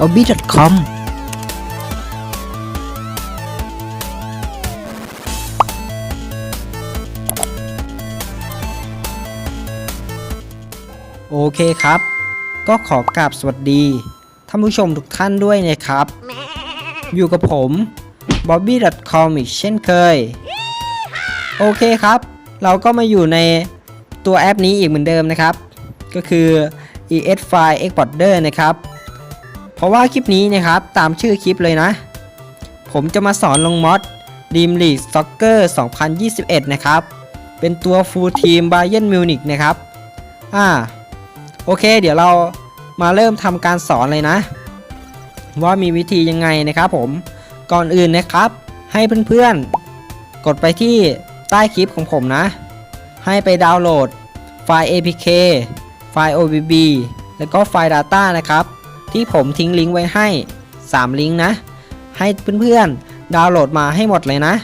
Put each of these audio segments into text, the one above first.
bobby.com โอเคครับ ก็ขอกราบสวัสดีท่านผู้ชมทุกท่านด้วยนะครับ อยู่กับผม bobby.com อีกเช่นเคย โอเคครับ เราก็มาอยู่ในตัวแอปนี้อีกเหมือนเดิมนะครับ ก็คือ ES File Exporter นะครับ เพราะว่าคลิปนี้นะครับตามชื่อคลิปเลยนะ ผมจะมาสอนลงมอด Dream League Soccer 2021 นะครับ เป็นตัว Full Team Bayern Munich นะครับ อ่า โอเค เดี๋ยวเรามาเริ่มทำการสอนเลยนะ ว่ามีวิธียังไงนะครับผม ก่อนอื่นนะครับ ให้เพื่อนๆ กดไปที่ใต้คลิปของผมนะ ให้ไปดาวน์โหลดไฟล์ APK ไฟล์ OBB แล้วก็ไฟล์ Data นะครับ ที่ผมทิ้งลิงก์ไว้ให้ 3 ลิงก์นะ ให้เพื่อนๆ ดาวน์โหลดมาให้หมดเลยนะ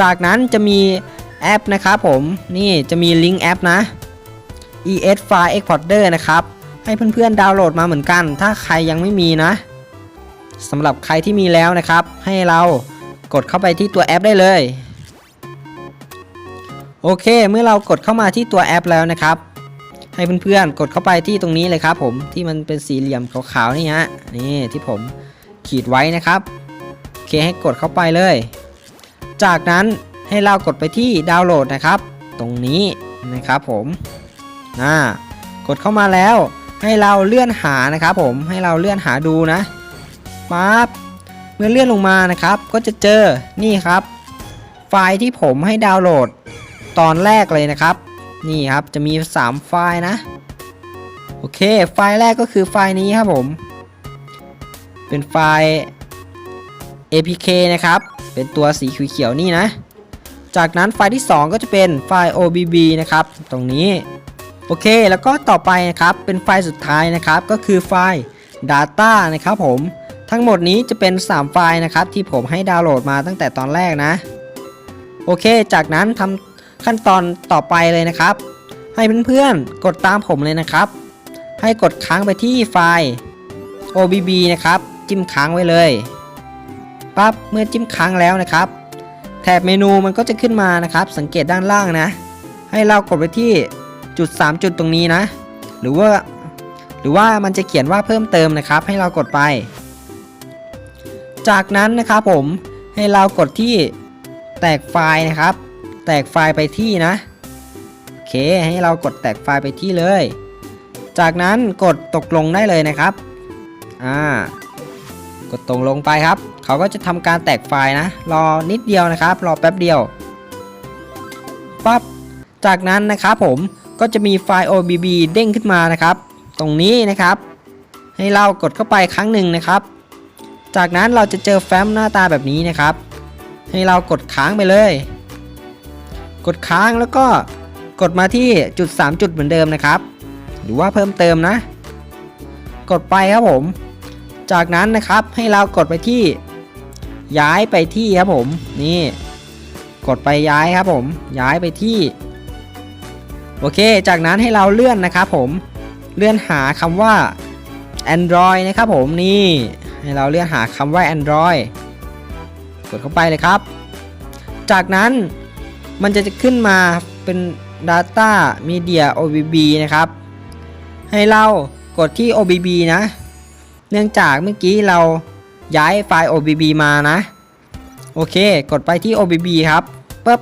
จากนั้นจะมีแอปนะครับผม นี่จะมีลิงก์แอปนะ ES File Exporter นะครับ ให้เพื่อนๆ ดาวน์โหลดมาเหมือนกัน ถ้าใครยังไม่มีนะสำหรับใครที่มีแล้วนะครับ ให้เรากดเข้าไปที่ตัวแอปได้เลย โอเค เมื่อเรากดเข้ามาที่ตัวแอปแล้วนะครับ ให้เพื่อนๆ กดเข้าไปที่ตรงนี้เลยครับผมที่มันเป็นสี่เหลี่ยมขาวๆนี่ฮะนี่ที่ผมขีดไว้นะครับโอเคให้กดเข้าไปเลย จากนั้นให้เรากดไปที่ดาวน์โหลดนะครับ ตรงนี้นะครับผมอ่ากดเข้ามาแล้วให้เราเลื่อนหานะครับผมให้เราเลื่อนหาดูนะปั๊บเมื่อเลื่อนลงมานะครับ ก็จะเจอนี่ครับ ไฟล์ที่ผมให้ดาวน์โหลดตอนแรกเลยนะครับ นี่ครับจะมี 3 ไฟล์นะ โอเค ไฟล์แรกก็คือไฟล์นี้ครับผม เป็นไฟล์ APK นะครับ เป็นตัวสีเขียวๆนี่นะ จากนั้นไฟล์ที่ 2 ก็จะเป็นไฟล์ OBB นะครับ ตรงนี้ โอเค แล้วก็ต่อไปนะครับ เป็นไฟล์สุดท้ายนะครับ ก็คือไฟล์ Data นะครับผม ทั้งหมดนี้จะเป็น 3 ไฟล์นะครับ ที่ผมให้ดาวน์โหลดมาตั้งแต่ตอนแรกนะ โอเค จากนั้นทำ ขั้นตอนต่อไปเลยนะครับ ให้เพื่อนๆกดตามผมเลยนะครับ ให้กดค้างไปที่ไฟล์ OBB นะครับ จิ้มค้างไว้เลยปั๊บเมื่อจิ้มค้างแล้วนะครับ แถบเมนูมันก็จะขึ้นมานะครับ สังเกตด้านล่างนะ ให้เรากดไปที่จุด 3 จุดตรงนี้นะ หรือว่า หรือว่ามันจะเขียนว่าเพิ่มเติมนะครับ ให้เรากดไป จากนั้นนะครับผมให้เรากดที่แตกไฟล์นะครับ แตกไฟล์ไปที่นะ โอเคให้เรากดแตกไฟล์ไปที่เลย จากนั้นกดตกลงได้เลยนะครับ อ่า กดตรงลงไปครับ เขาก็จะทำการแตกไฟล์นะ รอนิดเดียวนะครับ รอแป๊บเดียว ปั๊บ จากนั้นนะครับผม ก็จะมีไฟล์ OBB เด้งขึ้นมานะครับ ตรงนี้นะครับ ให้เรากดเข้าไปครั้งหนึ่งนะครับ จากนั้นเราจะเจอแฟ้มหน้าตาแบบนี้นะครับ ให้เรากดค้างไปเลย กดค้างแล้วก็กดมาที่จุด 3 จุดเหมือนเดิมนะครับ หรือว่าเพิ่มเติมนะ กดไปครับผม จากนั้นนะครับให้เรากดไปที่ ย้ายไปที่ครับผมนี่ กดไปย้ายครับผม ย้ายไปที่ โอเค จากนั้นให้เราเลื่อนนะครับผมเลื่อนหาคำว่า Android นะครับผมนี่ให้เราเลื่อนหาคำว่า Android กดเข้าไปเลยครับ จากนั้น มันจะขึ้นมาเป็น Data Media OBB นะครับ ให้เรากดที่ OBB นะ เนื่องจากเมื่อกี้เราย้ายไฟล์ OBB มานะ โอเค กดไปที่ OBB ครับปึ๊บ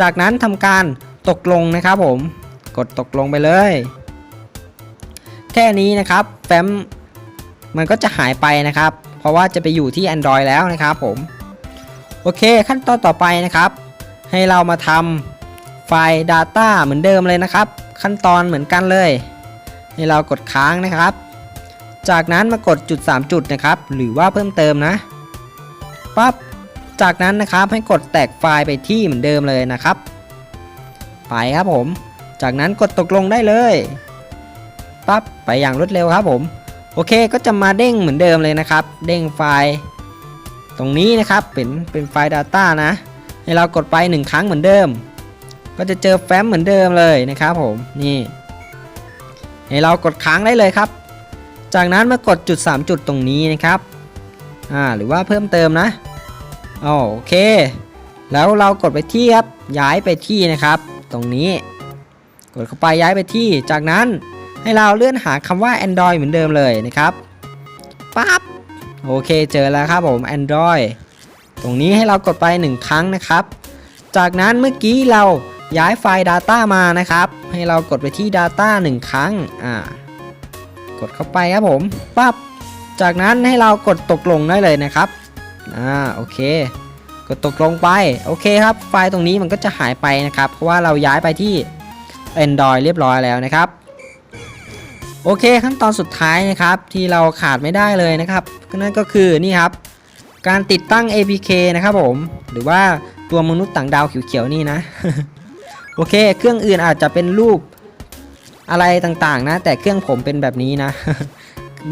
จากนั้นทำการตกลงนะครับผม กดตกลงไปเลย แค่นี้นะครับแฟ้มมันก็จะหายไปนะครับ เพราะว่าจะไปอยู่ที่ Android แล้วนะครับผม โอเค ขั้นตอนต่อไปนะครับ ให้เรามาทำไฟล์ Data เหมือนเดิมเลยนะครับ ขั้นตอนเหมือนกันเลย ให้เรากดค้างนะครับ จากนั้นมากดจุด 3 จุดนะครับ หรือว่าเพิ่มเติมนะปั๊บจากนั้นนะครับให้กดแตกไฟล์ไปที่เหมือนเดิมเลยนะครับ ไปครับผม จากนั้นกดตกลงได้เลยปั๊บไปอย่างรวดเร็วครับผม โอเคก็จะมาเด้งเหมือนเดิมเลยนะครับ เด้งไฟล์ ตรงนี้นะครับเป็นเป็นไฟล์ Data นะ ให้เรากดไป 1 ครั้งเหมือนเดิม ก็จะเจอแฟ้มเหมือนเดิมเลยนะครับผมนี่ให้เรากดค้างได้เลยครับ จากนั้นมากดจุด 3 จุดตรงนี้นะครับอ่าหรือว่าเพิ่มเติมนะโอเค แล้วเรากดไปที่ครับย้ายไปที่นะครับ ตรงนี้ กดเข้าไปย้ายไปที่ จากนั้นให้เราเลื่อนหาคำว่า Android เหมือนเดิมเลยนะครับปั๊บโอเคเจอแล้วครับผม Android ตรงนี้ให้เรากดไป 1 ครั้งนะครับ จากนั้นเมื่อกี้เราย้ายไฟล์ Data มานะครับ ให้เรากดไปที่ Data 1 ครั้งอ่ากดเข้าไปครับผมปั๊บจากนั้นให้เรากดตกลงได้เลยนะครับอ่าโอเค กดตกลงไปโอเคครับ ไฟล์ตรงนี้มันก็จะหายไปนะครับ เพราะว่าเราย้ายไปที่ Android เรียบร้อยแล้วนะครับ โอเคขั้นตอนสุดท้ายนะครับที่เราขาดไม่ได้เลยนะครับนั่นก็คือนี่ครับ การติดตั้ง APK นะครับผม หรือว่าตัวมนุษย์ต่างดาวเขียวๆนี่นะ โอเค เครื่องอื่นอาจจะเป็นรูปอะไรต่างๆนะ แต่เครื่องผมเป็นแบบนี้นะ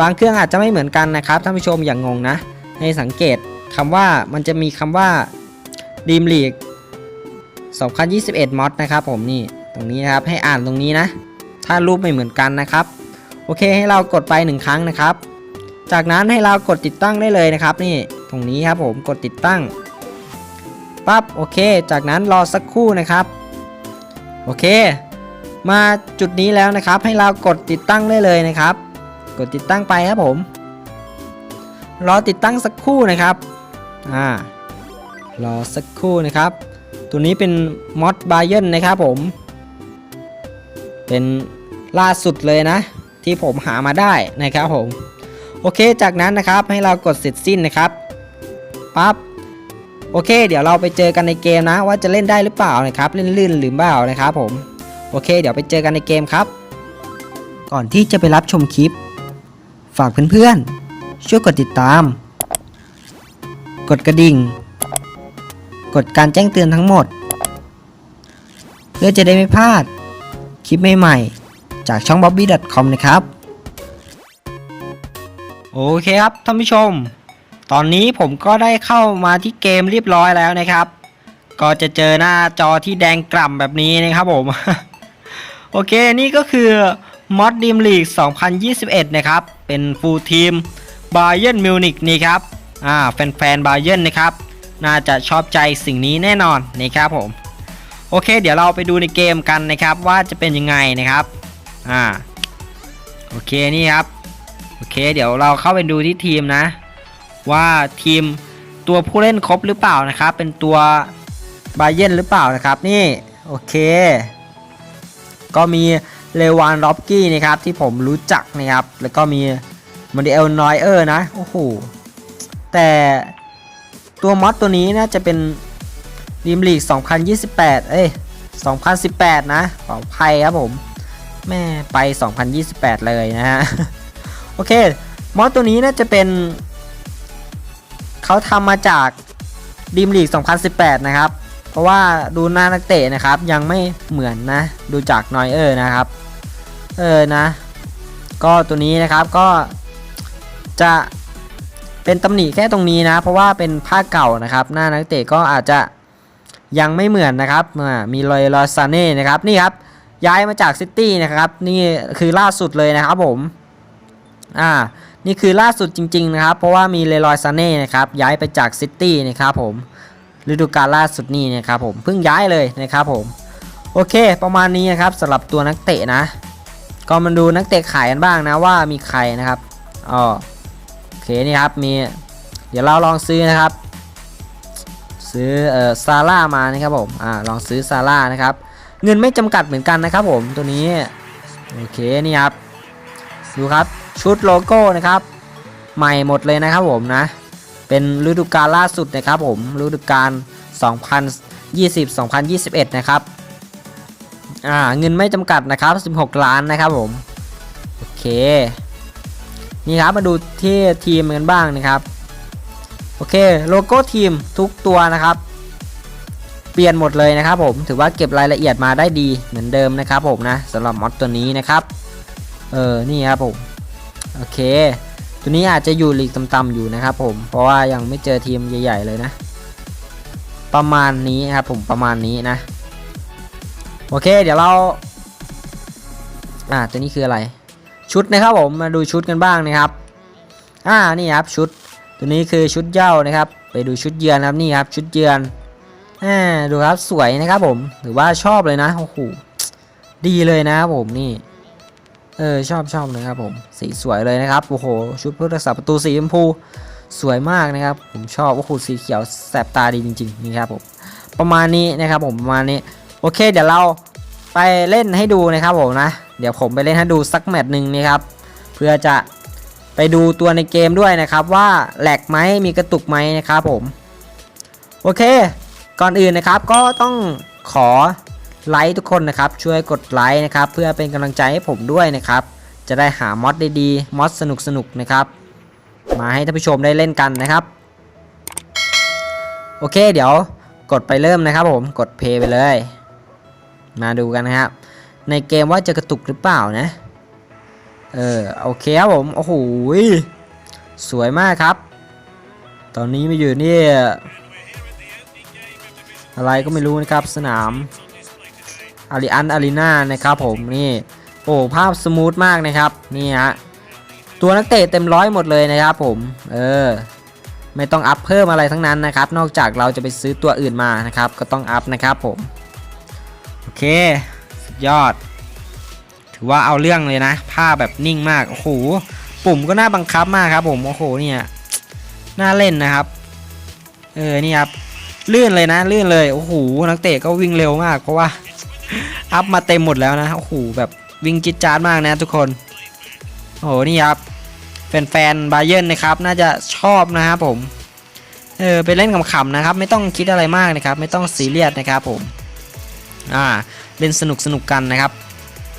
บางเครื่องอาจจะไม่เหมือนกันนะครับท่านผู้ชมอย่างงงนะ ให้สังเกตคำว่ามันจะมีคำว่า Dream League 2021 mod นะครับผมนี่ตรงนี้นะครับให้อ่านตรงนี้นะ ถ้ารูปไม่เหมือนกันนะครับ โอเคให้เรากดไป 1 ครั้งนะครับ จากนั้นให้เรากดติดตั้งได้เลยนะครับนี่ ตรงนี้ครับผมกดติดตั้งปั๊บโอเค จากนั้นรอสักครู่นะครับ โอเค มาจุดนี้แล้วนะครับ ให้เรากดติดตั้งได้เลยนะครับ กดติดตั้งไปครับผม รอติดตั้งสักครู่นะครับอ่ารอสักครู่นะครับ ตัวนี้เป็นมอดบ y เ r นนะครับผม เป็นล่าสุดเลยนะ ที่ผมหามาได้นะครับผม โอเค จากนั้นนะครับให้เรากดเสร็จสิ้นนะครับ ปั๊บโอเค เดี๋ยวเราไปเจอกันในเกมนะ ว่าจะเล่นได้หรือเปล่านะครับ เล่นลื่นหรือเปล่านะครับผมโอเค เดี๋ยวไปเจอกันในเกมครับ ก่อนที่จะไปรับชมคลิป ฝากเพื่อนๆช่วยกดติดตาม กดกระดิ่ง กดการแจ้งเตือนทั้งหมด เพื่อจะได้ไม่พลาด คลิปใหม่ๆจากช่อง bobby.com นะครับ โอเคครับท่านผู้ชม ตอนนี้ผมก็ได้เข้ามาที่เกมเรียบร้อยแล้วนะครับ ก็จะเจอหน้าจอที่แดงกล่ำแบบนี้นะครับผม โอเคนี่ก็คือ Mod Dream League 2021 นะครับ เป็นฟูลทีม Bayern Munich นี่ครับอ่าแฟนๆ Bayern นะครับ น่าจะชอบใจสิ่งนี้แน่นอนนะครับผม โอเค เดี๋ยวเราไปดูในเกมกันนะครับ ว่าจะเป็นยังไงนะครับอ่าโอเคนี่ครับ โอเค เดี๋ยวเราเข้าไปดูที่ทีมนะ ว่าทีมตัวผู้เล่นครบหรือเปล่านะครับ เป็นตัวบาเยนหรือเปล่านะครับนี่โอเค ก็มีเลวานล็อบกี้นะครับที่ผมรู้จักนะครับ แล้วก็มีมาริเอลนอยเออร์นะโอ้โหแต่ตัวมอดตัวนี้น่าจะเป็นดีมลีก 2028 เอ้ย 2018 นะขออภัยครับผม แม่ไป 2028 เลยนะฮะ โอเค มอสตัวนี้น่าจะเป็น เขาทำมาจากดีมลีก 2018 นะครับ เพราะว่าดูหน้านักเตะนะครับ ยังไม่เหมือนนะ ดูจากนอยเออร์นะครับ เออนะ ก็ตัวนี้นะครับก็จะเป็นตำหนิแค่ตรงนี้นะ เพราะว่าเป็นภาคเก่านะครับ หน้านักเตะก็อาจจะยังไม่เหมือนนะครับ มีลอยลอซาเน่นะครับ นี่ครับ ย้ายมาจากซิตี้นะครับ นี่คือล่าสุดเลยนะครับผม อ่า นี่คือล่าสุดจริง ๆ นะครับ เพราะว่ามีเลรอยซาเน่นะครับย้ายไปจากซิตี้นะครับผมฤดูกาลล่าสุดนี่นะครับผมเพิ่งย้ายเลยนะครับผมโอเค ประมาณนี้นะครับสำหรับตัวนักเตะนะ ก็มาดูนักเตะขายกันบ้างนะว่ามีใครนะครับอ๋อโอเคนี่ครับมี เดี๋ยวเราลองซื้อนะครับ ซื้อเอ่อซาร่ามานะครับผมอ่าลองซื้อซาร่านะครับเงินไม่จำกัดเหมือนกันนะครับผมตัวนี้โอเคนี่ครับดูครับ ชุดโลโก้นะครับ ใหม่หมดเลยนะครับผมนะ เป็นฤดูกาลล่าสุดนะครับผมฤดูกาล2020-2021 นะครับอ่าเงินไม่จำกัดนะครับ 16 ล้านนะครับผม โอเค นี่ครับมาดูที่ทีมกันบ้างนะครับ โอเคโลโก้ทีมทุกตัวนะครับ เปลี่ยนหมดเลยนะครับผมถือว่าเก็บรายละเอียดมาได้ดีเหมือนเดิมนะครับผมนะสำหรับมอดตัวนี้นะครับ เออ นี่ครับผม โอเค ตัวนี้อาจจะอยู่ลีกต่ำๆอยู่นะครับผม เพราะว่ายังไม่เจอทีมใหญ่ ๆ เลยนะ ประมาณนี้ครับผมประมาณนี้นะ โอเค เดี๋ยวเรา อ่าตัวนี้คืออะไร ชุดนะครับผม มาดูชุดกันบ้างนะครับ อ่า นี่ครับชุด ตัวนี้คือชุดเย้านะครับ ไปดูชุดเยือนครับนี่ครับ ชุดเยือน อ่า ดูครับสวยนะครับผม ถือว่าชอบเลยนะ โอ้โห ดีเลยนะครับผมนี่ เออชอบชอบเลยครับผมสีสวยเลยนะครับโอ้โหชุดผู้รักษาประตูสีชมพูสวยมากนะครับ ผมชอบโอ้โหสีเขียวแสบตาดีจริงๆนี่ครับผมประมาณนี้นะครับผมประมาณนี้โอเค เดี๋ยวเราไปเล่นให้ดูนะครับผมนะ เดี๋ยวผมไปเล่นให้ดูสักแมตช์หนึ่งนะครับเพื่อจะไปดูตัวในเกมด้วยนะครับ ว่าแหลกไหมมีกระตุกไหมนะครับผม โอเค ก่อนอื่นนะครับก็ต้องขอ ไลค์ทุกคนนะครับช่วยกดไลค์นะครับเพื่อเป็นกำลังใจให้ผมด้วยนะครับจะได้หามอดดีๆมอดสนุกๆนะครับ มาให้ท่านผู้ชมได้เล่นกันนะครับ โอเคเดี๋ยวกดไปเริ่มนะครับผมกดเพย์ไปเลย มาดูกันนะครับ ในเกมว่าจะกระตุกหรือเปล่านะ เออโอเคครับผมโอ้โหสวยมากครับ ตอนนี้มาอยู่นี่อะไรก็ไม่รู้นะครับสนาม อาริอันอารีนานะครับผมนี่โอ้ภาพสมูทมากนะครับนี่ฮะตัวนักเตะเต็มร้อยหมดเลยนะครับผมเออไม่ต้องอัพเพิ่มอะไรทั้งนั้นนะครับ นอกจากเราจะไปซื้อตัวอื่นมานะครับ ก็ต้องอัพนะครับผมโอเคสุดยอด ถือว่าเอาเรื่องเลยนะภาพแบบนิ่งมากโอ้โหปุ่มก็น่าบังคับมากครับ ผมโอ้โหเนี่ยน่าเล่นนะครับ เออนี่ครับลื่นเลยนะลื่นเลยโอ้โหนักเตะก็วิ่งเร็วมากเพราะว่า อัพมาเต็มหมดแล้วนะโอ้โหแบบวิ่งจิตจาดมากนะทุกคนโอ้โหนี่ครับแฟนๆบาเยิร์นนะครับ น่าจะชอบนะครับผมเออไปเล่นขำๆนะครับ ไม่ต้องคิดอะไรมากนะครับ ไม่ต้องซีเรียสนะครับผมอ่าเล่นสนุกสนุกกันนะครับ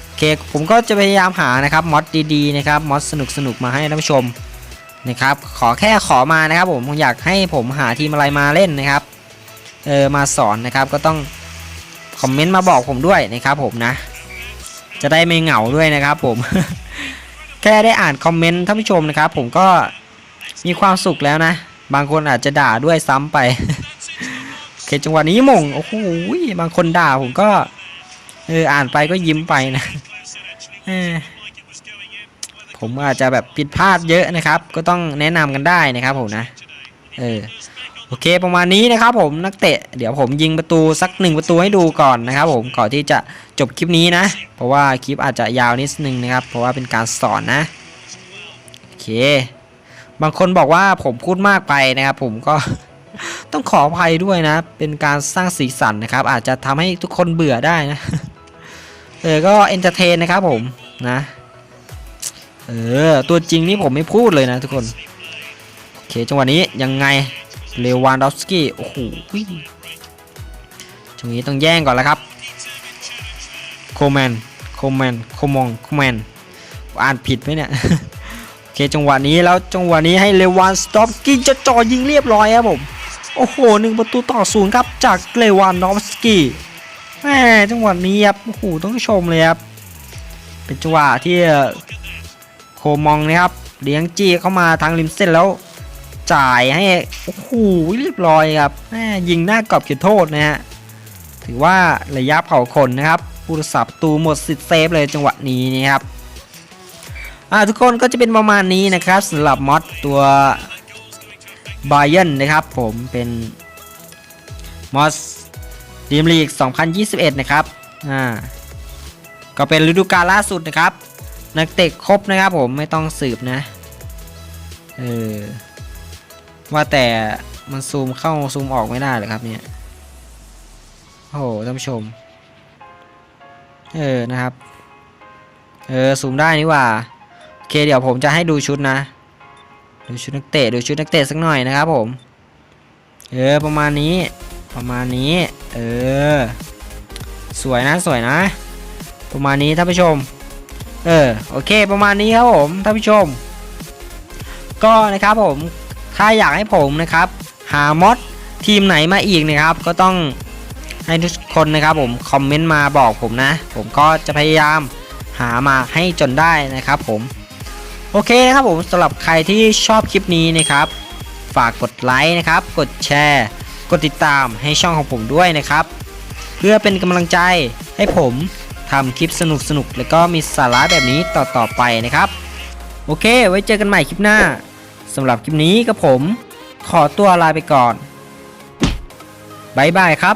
โอเคผมก็จะพยายามหานะครับมอดดีๆนะครับมอดสนุกสนุกมาให้ท่านผู้ชมนะครับ ขอแค่ขอมานะครับ ผมอยากให้ผมหาทีมอะไรมาเล่นนะครับเออมาสอนนะครับก็ต้อง คอมเมนต์มาบอกผมด้วยนะครับผมนะ จะได้ไม่เหงาด้วยนะครับผม แค่ได้อ่านคอมเมนต์ท่านผู้ชมนะครับ ผมก็มีความสุขแล้วนะ บางคนอาจจะด่าด้วยซ้ำไปโอเคจังหวะนี้มงโอ้โหบางคนด่าผมก็เอออ่านไปก็ยิ้มไปนะผมอาจจะแบบผิดพลาดเยอะนะครับ ก็ต้องแนะนำกันได้นะครับผมนะ เออ โอเคประมาณนี้นะครับผมนักเตะเดี๋ยวผมยิงประตูสักหนึ่งประตูให้ดูก่อนนะครับผมก่อนที่จะจบคลิปนี้นะ เพราะว่าคลิปอาจจะยาวนิดนึงนะครับ เพราะว่าเป็นการสอนนะโอเค บางคนบอกว่าผมพูดมากไปนะครับ ผมก็ต้องขออภัยด้วยนะ เป็นการสร้างสีสันนะครับ อาจจะทำให้ทุกคนเบื่อได้นะเออก็เอนเตอร์เทนนะครับผมนะเออตัวจริงนี่ผมไม่พูดเลยนะทุกคนโอเคจังหวะนี้ยังไง เลวานดอฟสกี้โอ้โหจังหวะนี้ต้องแย่งก่อนแล้วครับ โคแมน โคแมน โคมอง โคแมน อ่านผิดไหมเนี่ย โอเค จังหวะนี้แล้วจังหวะนี้ให้เลวานสตอฟสกี้จะจ่อยิงเรียบร้อยครับผม โอ้โหหนึ่งประตูต่อศูนย์ครับ จากเลวานดอฟสกี้แหมจังหวะนี้ครับ โอ้โห ต้องชมเลยครับ เป็นจังหวะที่โคมองนะครับ เลี้ยงจีเข้ามาทางริมเส้นแล้ว จ่ายให้ โอ้โหเรียบร้อยครับแม่ยิงหน้ากรอบเขตโทษนะฮะ ถือว่าระยะเผาขนนะครับผู้รักษาประตูหมดสิทธิ์เซฟเลยจังหวะนี้นะครับอ่าทุกคนก็จะเป็นประมาณนี้นะครับสำหรับมอดตัวบาเยนนะครับ ผมเป็นมอสทีมลีก 2021 นะครับ อ่า ก็เป็นฤดูกาลล่าสุดนะครับ นักเตะครบนะครับผมไม่ต้องสืบนะ เออ ว่าแต่มันซูมเข้าซูมออกไม่ได้เหรอครับเนี่ย โอ้โหท่านผู้ชม เออนะครับ เออซูมได้นี่ว่า โอเคเดี๋ยวผมจะให้ดูชุดนะ ดูชุดนักเตะดูชุดนักเตะสักหน่อยนะครับผม เออประมาณนี้ ประมาณนี้ เออ สวยนะสวยนะ ประมาณนี้ท่านผู้ชม เออโอเคประมาณนี้ครับผมท่านผู้ชม ก็นะครับผม ถ้าอยากให้ผมนะครับ หามอดทีมไหนมาอีกนะครับ ก็ต้องให้ทุกคนนะครับ ผมคอมเมนต์มาบอกผมนะ ผมก็จะพยายามหามาให้จนได้นะครับ ผมโอเคนะครับผมสำหรับใครที่ชอบคลิปนี้นะครับ ฝากกดไลค์นะครับ กดแชร์ กดติดตามให้ช่องของผมด้วยนะครับ เพื่อเป็นกำลังใจให้ผมททำคลิปสนุกๆแล้วก็มีสาระแบบนี้ต่อๆไปนะครับ โอเค ไว้เจอกันใหม่คลิปหน้า สำหรับคลิปนี้ก็ผม ขอตัวลาไปก่อนบายบายครับ